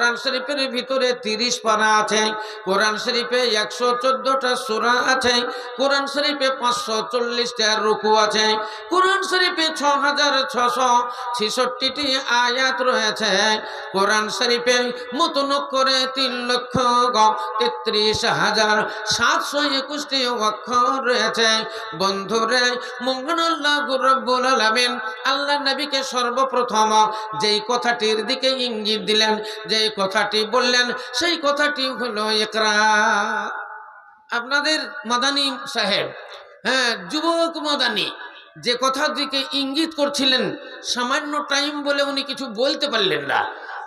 কোরআন শরীফের ভিতরে তিরিশ পারা আছে, কোরআন শরীফে একশো চোদ্দটা সুরা আছে, কোরআন শরীফে পাঁচশো চল্লিশটা রুকু আছে, কোরআন শরীফে ছ হাজার ছশো ছেষট্টিটি আয়াত রয়েছে, কোরআন শরীফে মতন করে তিন লক্ষ তেত্রিশ হাজার সাতশো একুশটি অক্ষর রয়েছে। বন্ধুরে মঙ্গল আল্লাহ রব্বুল আলামিন আল্লাহ নবীকে সর্বপ্রথম যেই কথাটির দিকে ইঙ্গিত দিলেন, যেই কথাটি বললেন, সেই কথাটি হলো একরা। আপনাদের মাদানী সাহেব হ্যাঁ যুবক মাদানী, যে কথার দিকে ইঙ্গিত করছিলেন, সামান্য টাইম বলে উনি কিছু বলতে পারলেন না।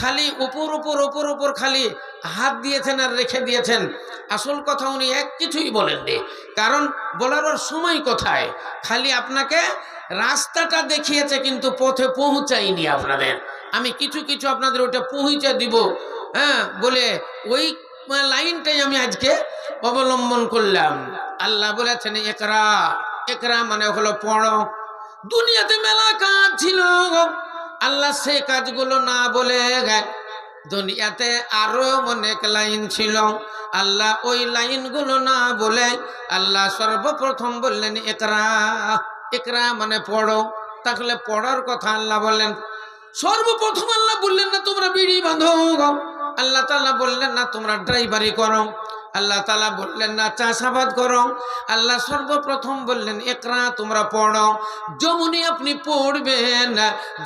খালি উপর উপর ওপর ওপর খালি হাত দিয়েছেন আর রেখে দিয়েছেন। আসল কথা উনি এক কিছুই বলেননি, কারণ বলার সময় কোথায়? খালি আপনাকে রাস্তাটা দেখিয়েছে, কিন্তু পথে পৌঁছায়নি আপনাদের। আমি কিছু কিছু আপনাদের ওটা পৌঁছে দিব হ্যাঁ বলে ওই লাইনটাই আমি আজকে অবলম্বন করলাম। আল্লাহ বলেছেন একরা একরা মানে হলো পড়ো। দুনিয়াতে মেলা কাজ ছিল। আল্লাহ সে কাজগুলো না বলে দুনিয়াতে আরও অনেক লাইন ছিল। আল্লাহ ওই লাইনগুলো না বলে আল্লাহ সর্বপ্রথম বললেন একরা একরা মানে পড়ো। তাহলে পড়ার কথা আল্লাহ বললেন সর্বপ্রথম আল্লাহ বললেন, না, তোমরা বিড়ি বাঁধো আল্লাহ তাআলা বললেন, না, তোমরা ড্রাইভারি করো। আল্লাহ তালা বললেন, না, চাষাবাদ করো। আল্লাহ সর্বপ্রথম বললেন একরা তোমরা পড়ো। যেমনই আপনি পড়বেন,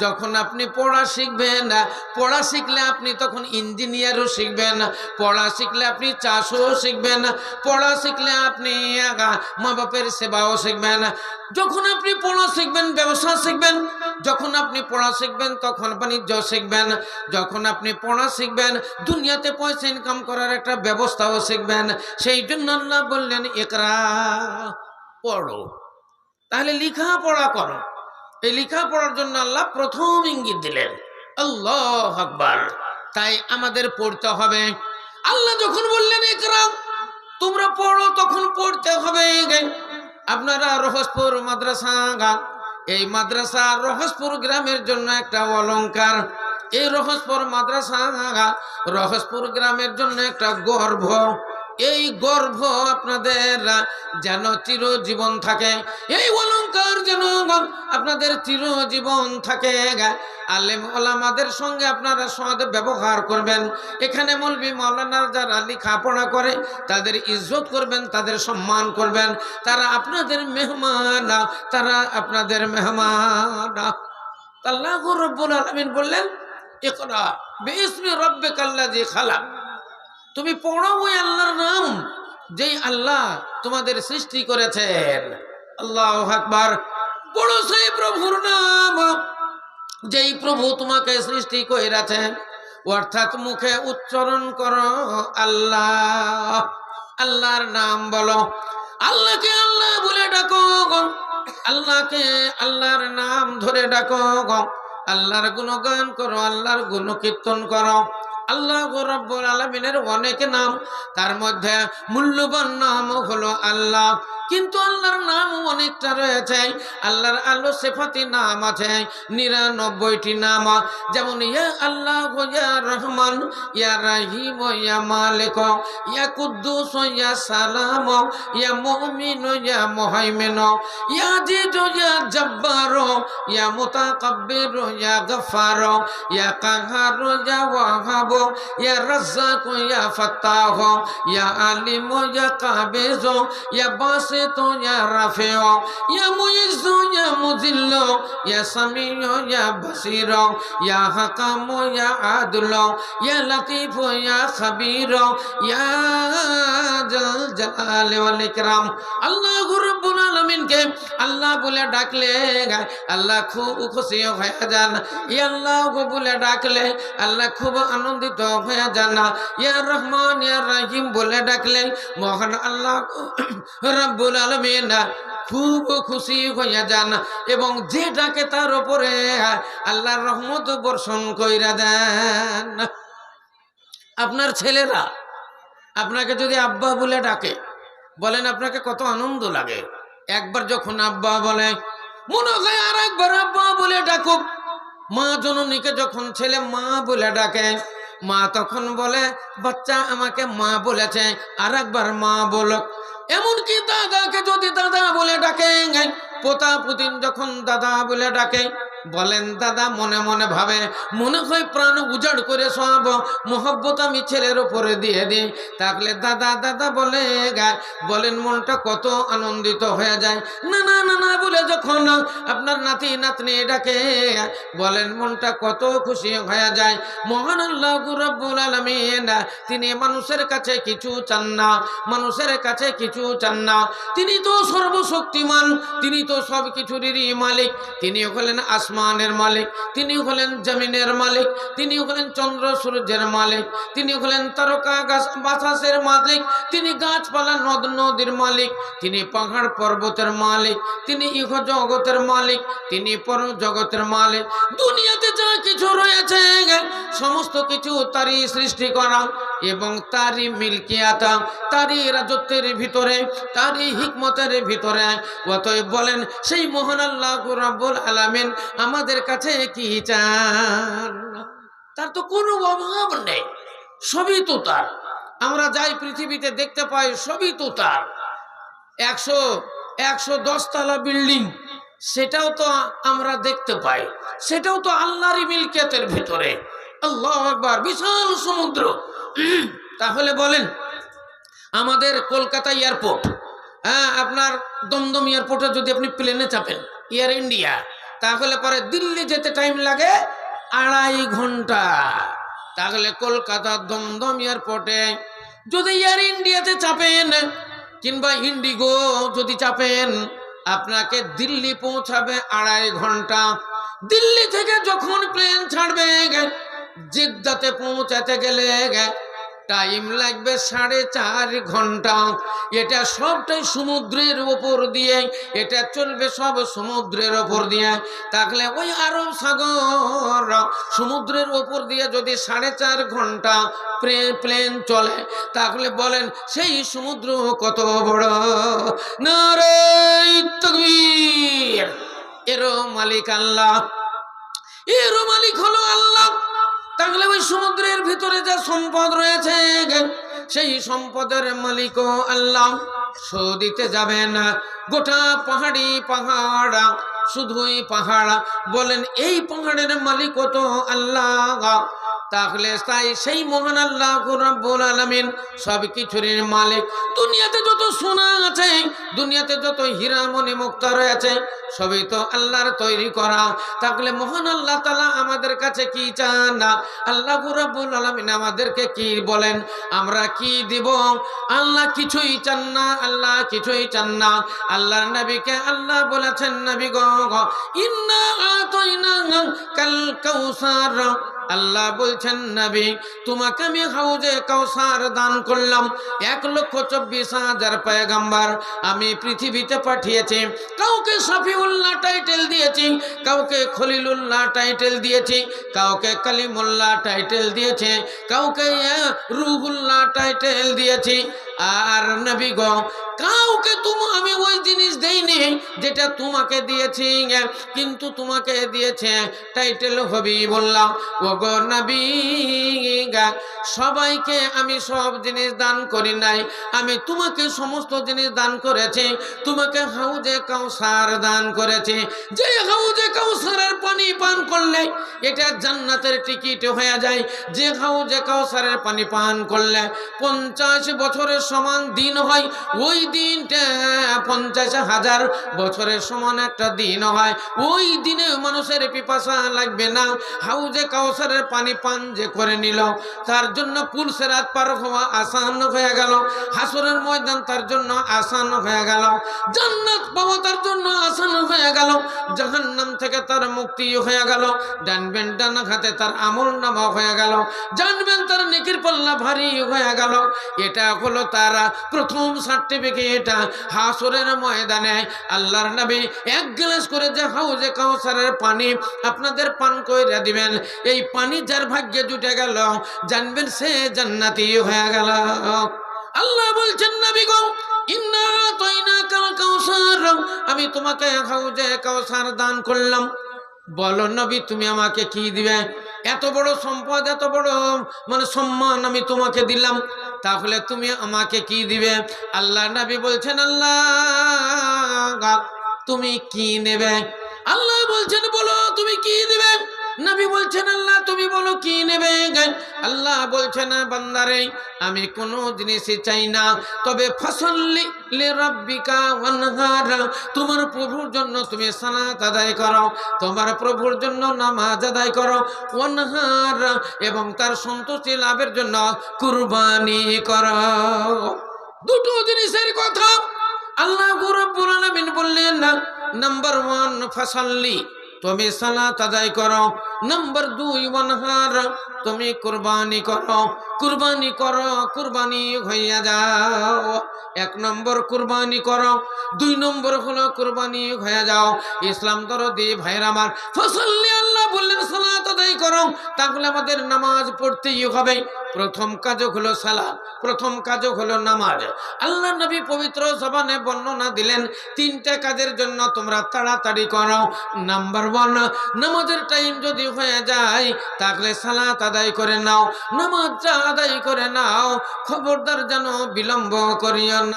যখন আপনি পড়া শিখবেন, পড়া শিখলে আপনি তখন ইঞ্জিনিয়ারও শিখবেন, পড়া শিখলে আপনি চাষও শিখবেন, পড়া শিখলে আপনি মা বাপের সেবাও শিখবেন। যখন আপনি পড়া শিখবেন, ব্যবসা শিখবেন, যখন আপনি পড়া শিখবেন, তখন বাণিজ্য শিখবেন, যখন আপনি পড়া শিখবেন, দুনিয়াতে পয়সা ইনকাম করার একটা ব্যবস্থাও শিখবেন। সেই জন্য আল্লাহ বললেন একরা পড়ো। তাহলে লিখা পড়া করো। এই লিখা পড়ার জন্য আল্লাহ প্রথম ইঙ্গিত দিলেন, আল্লাহ আকবার। তাই আমাদের পড়তে হবে। আল্লাহ যখন বললেন একরা তোমরা পড়ো, তখন পড়তে হবে আপনারা রহস্পুর মাদ্রাসা এই মাদ্রাসা রহস্পুর গ্রামের জন্য একটা অলঙ্কার এই রহস্পুর মাদ্রাসা রহস্পুর গ্রামের জন্য একটা গর্ব। এই গর্ব আপনাদের যেন চিরজীবন থাকে। এই অলংকার যেন আপনাদের চিরজীবন থাকে। আলেম ওলামাদের সঙ্গে আপনারা সদ ব্যবহার করবেন। এখানে মলবি মৌলানার যারা লেখাপড়া করে, তাদের ইজ্জত করবেন, তাদের সম্মান করবেন। তারা আপনাদের মেহমান, তারা আপনাদের মেহমান। আল্লাহ রব্বুল আলমিন বললেন এ করা বেসমি রব্বে কাল্লা যে খালাক। তুমি পড়ো ওই আল্লাহর নাম যেই আল্লাহ তোমাদের সৃষ্টি করেছেন। আল্লাহ আকবার। পড়ো সেই প্রভুর নাম যেই প্রভু তোমাকে সৃষ্টি করেছেন অর্থাৎ মুখে উচ্চারণ করো আল্লাহ। আল্লাহর নাম বলো। আল্লাহকে আল্লাহ বলে ডাকো। আল্লাহকে আল্লাহর নাম ধরে ডাকো। আল্লাহর গুণগান করো, আল্লাহর গুণ কীর্তন করো। আল্লাহ রব্বুল আলমিনের অনেক নাম তার মধ্যে মূল্যবান নাম হলো আল্লাহ। কিন্তু আল্লাহর নাম অনেকটা রয়েছে। আল্লাহর আল্লাহ সেফাতি নাম আছে, নিরানব্বইটি নাম। যেমন, ইয়া আল্লাহ ইয়া রহমান, ইয়া রাহিম, ইয়া মালিক, ইয়া কুদ্দুস, ইয়া সালাম, ইয়া মুমিন, ইয়া মুহাইমিন, ইয়া আজিজ, ইয়া জব্বার, ইয়া মুতাকাব্বির, ইয়া গফার ইয়া কাহার, ইয়া ওয়াহাব, ইয়া রাজ্জাক, ইয়া ফাত্তাহ, ইয়া আলিম, ইয়া কাবিজ, ইয়া বাসিত ইয়া রাফিউ ইয়া মুইজ, ইয়া মুজিল্ল ইয়া সামিউ, ইয়া বাসির, ইয়া হাকাম, ইয়া আদল, ইয়া লতিফ, ইয়া খাবির, ইয়া জাল জালাল ওয়াল ইকরাম। আল্লাহ আলামিনকে আল্লাহ বলে ডাকলে, আল্লাহ খুব খুশি হয়ে যান। ইয়া আল্লাহ বলে ডাকলে, আল্লাহ খুব আনন্দিত হয়ে যান। ইয়া রহমান, ইয়া রহিম বলে ডাকলে, মহান আল্লাহ রাব্বুল আলামিন খুব খুশি হইয়া যান। এবং যে ডাকে তার উপরে আল্লাহর রহমত বর্ষণ কইরা দেন। আপনার ছেলেরা, আপনাকে যদি আব্বা বলে ডাকে, বলেন আপনাকে কত আনন্দ লাগে। একবার যখন আব্বা বলে, মনে হয় আর একবার আব্বা বলে ডাকুক। মা জননীকে যখন ছেলে মা বলে ডাকে, মা তখন বলে, বাচ্চা আমাকে মা বলেছে আর একবার মা বলক। এমনকি দাদাকে যদি দাদা বলে ডাকে পোতা পুতিন যখন দাদা বলে ডাকে বলেন, দাদা, মনে মনে ভাবে। মনে হয় প্রাণ উজাড় করে সব মোহব্বত আমি ছেলের উপরে দিয়ে দিই। তাহলে দাদা দাদা বলে, গায়, বলেন, মনটা কত আনন্দিত হয়ে যায়। না না না না, বলে যখন আপনার নাতি, নাতনি ডাকে, বলেন, মনটা কত খুশি হয়ে যায়। মহান আল্লাহ রব্বুল আলামিন, তিনি মানুষের কাছে কিছু চান না, মানুষের কাছে কিছু চান না। তিনি তো সর্বশক্তিমান, তিনি তো সব কিছুরই মালিক। তিনি হলেন আসমানের মালিক তিনি হলেন জমিনের মালিক তিনি হলেন চন্দ্র সূর্যের মালিক তিনি হলেন তারকা গাছ বাতাসের মালিক, তিনি গাছপালা নদ নদীর মালিক, তিনি পাহাড় পর্বতের মালিক, তিনি ইহ জগতের মালিক, তিনি পর জগতের মালিক। দুনিয়াতে যা কিছু রয়েছে, সমস্ত কিছু তারই সৃষ্টি করা। এবং তারই মিল্কিয়াতা, তারই রাজত্বের ভিতরে, তারই হিকমতের ভিতরে। অতএব বলেন, সেই মোহন আল্লাহ রাব্বুল আলামিন আমাদের কাছে কি চান? তার তো কোনো অভাব নেই, সবই তো তার। আমরা যাই পৃথিবীতে দেখতে পাই, সবই তো তার। একশো একশো দশতলা বিল্ডিং, সেটাও তো আমরা দেখতে পাই। সেটাও তো আল্লাহরই মিলকিয়াতের ভিতরে। আল্লাহ একবার বিশাল সমুদ্র। তাহলে বলেন, আমাদের কলকাতা এয়ারপোর্ট হ্যাঁ আপনার দমদম এয়ারপোর্টে যদি আপনি প্লেনে চাপেন, এয়ার ইন্ডিয়া, তাহলে পরে দিল্লি যেতে টাইম লাগে আড়াই ঘণ্টা। তাহলে কলকাতা দমদম এয়ারপোর্টে যদি এয়ার ইন্ডিয়াতে চাপেন, কিংবা ইন্ডিগো যদি চাপেন, আপনাকে দিল্লি পৌঁছাবে আড়াই ঘণ্টা। দিল্লি থেকে যখন প্লেন ছাড়বে, জিদ্দাতে পৌঁছাতে গেলে টাইম লাগবে সাড়ে চার ঘণ্টা। এটা সবটাই সমুদ্রের ওপর দিয়ে, এটা চলবে সব সমুদ্রের ওপর দিয়ে। তাহলে ওই আরব সাগর, সমুদ্রের ওপর দিয়ে যদি সাড়ে চার ঘণ্টা প্লেন চলে, তাহলে বলেন সেই সমুদ্র কত বড়? নারে তকবীর। এরও মালিক আল্লাহ। এরও মালিক হলো আল্লাহ। তাহলে ওই সমুদ্রের ভিতরে যে সম্পদ রয়েছে, সেই সম্পদের মালিকও আল্লাহ। সৌদিতে যাবেন গোটা পাহাড়ি পাহাড়, শুধুই পাহাড়। বলেন, এই পাহাড়ের মালিকও তো আল্লাহ। তাহলে তাই সেই মহান আল্লাহ রব্বুল আলামিন সব কিছুর মালিক। দুনিয়াতে যত সোনা আছে, দুনিয়াতে যত হীরা মণি মুক্তা রয়েছে, সবই তো আল্লাহর তৈরি করা। তাহলে মহান আল্লাহ তালা আমাদের কাছে কি চান না? আল্লাহ রব্বুল আলামিন আমাদেরকে কি বলেন? আমরা কি দিব? আল্লাহ কিছুই চান না, আল্লাহ কিছুই চান না। আল্লাহর নবীকে আল্লাহ বলেছেন, নবী গো ইন্না কাল কাউসার। আল্লাহ বলছেন, নবী, তোমাকে আমি হাউজে কাউসার দান করলাম। এক লক্ষ চব্বিশ হাজার পয়গাম্বার আমি পৃথিবীতে পাঠিয়েছি। কাউকে সফিউল্লাহ টাইটেল দিয়েছি, কাউকে খলিলুল্লাহ টাইটেল দিয়েছি, কাউকে কালিমুল্লাহ টাইটেল দিয়েছে, কাউকে রুহুল্লাহ টাইটেল দিয়েছি। আর নবী গো কাউকে তুমি, আমি ওই জিনিস দেইনি যেটা তোমাকে দিয়েছি। কিন্তু তোমাকে দিয়েছে টাইটেল হবি বললাম ও গো নবী সবাইকে আমি সব জিনিস দান করি নাই। আমি তোমাকে সমস্ত জিনিস দান করেছি। তোমাকে হাউজে কাউসার দান করেছি। যে হাউজে কাউসারের পানি পান করলে এটা জান্নাতের টিকিট হয়ে যায়। যে হাউজে কাউসারের পানি পান করলে পঞ্চাশ বছরের সমান দিন হয়, ওই দিনটা পঞ্চাশ হাজার বছরের সমান একটা দিন হয়। ওই দিনে মানুষের পিপাসা লাগবে না। হাউজে কাউসারের পানি পান যে করে নিল, তার জন্য পুলসেরাত পার হওয়া আসান হয়ে গেল। হাসরের ময়দান তার জন্য আসান হয়ে গেল। জান্নাত পাওয়া তার জন্য আসান হয়ে গেল। জাহান্নাম থেকে তার মুক্তি হয়ে গেল। জানবেন ডানা খাতে তার আমল নামা হয়ে গেল। জানবেন তার নেকির পাল্লা ভারী হয়ে গেল। এটা হলো তার প্রথম সার্টিফিকেট হাসরের ময়দানে আল্লাহর নবী এক গ্লাস করে যে হাউজে কাউসারের পানি আপনাদের পান করে দিবেন। এই পানি যার ভাগ্যে জুটে গেল, জানবেন সে জান্নাতি হয়ে গেল। আল্লাহ বলছেন, নবী গো, ইন্না তৈনা কাল কাউসার আমি তোমাকে হাউজে কাউসার দান করলাম। বলো নবী, তুমি আমাকে কি দিবে? এত বড় সম্পদ, এত বড় মানে সম্মান আমি তোমাকে দিলাম। তাহলে তুমি আমাকে কি দিবে? আল্লাহ নবী বলছেন, আল্লাহ, তুমি কি নেবে? আল্লাহ বলছেন, বলো, তুমি কি নেবে নবী বলছেন, আল্লাহ, তুমি বলো কি নেবে? আল্লাহ বলছে, না বান্দারে, আমি কোনো জিনিসই চাই না। তবে ফসল্লি রব্বিকা তোমার প্রভুর জন্য তুমি সালাত আদায় করো, তোমার প্রভুর জন্য নামাজ আদায় করো, ওয়ানহার, এবং তার সন্তুষ্টি লাভের জন্য কুরবানি করো। দুটো জিনিসের কথা। আল্লাহ রব্বুল আলামিন বললেন নাম্বার ওয়ান ফসল্লি তুমি সালাত আদায় করো নাম্বার দুই, ওয়ানহার, তুমি কুরবানি করো কুরবানি করো, কুরবানি হইয়া যাও। এক নম্বর কুরবানি করো, দুই নম্বর হলো কুরবানি হয়ে যাও। ইসলাম ধরো দে ভাইয়ের আমার, ফসল্লি আল্লাহ বললেন, সালাত আদায় করো, তাহলে আমাদের নামাজ পড়তেই হবে। প্রথম কাজ হলো সালাম প্রথম কাজ হলো নামাজ। আল্লাহ নবী পবিত্র জবানে বর্ণনা দিলেন, তিনটা কাজের জন্য তোমরা তাড়াতাড়ি করো। নাম্বার ওয়ান নামাজের টাইম যদি হয়ে যায়, তাহলে সালাত আদায় করে নাও। নামাজটা আদায় করে নাও, খবরদার যেন বিলম্ব করিও না।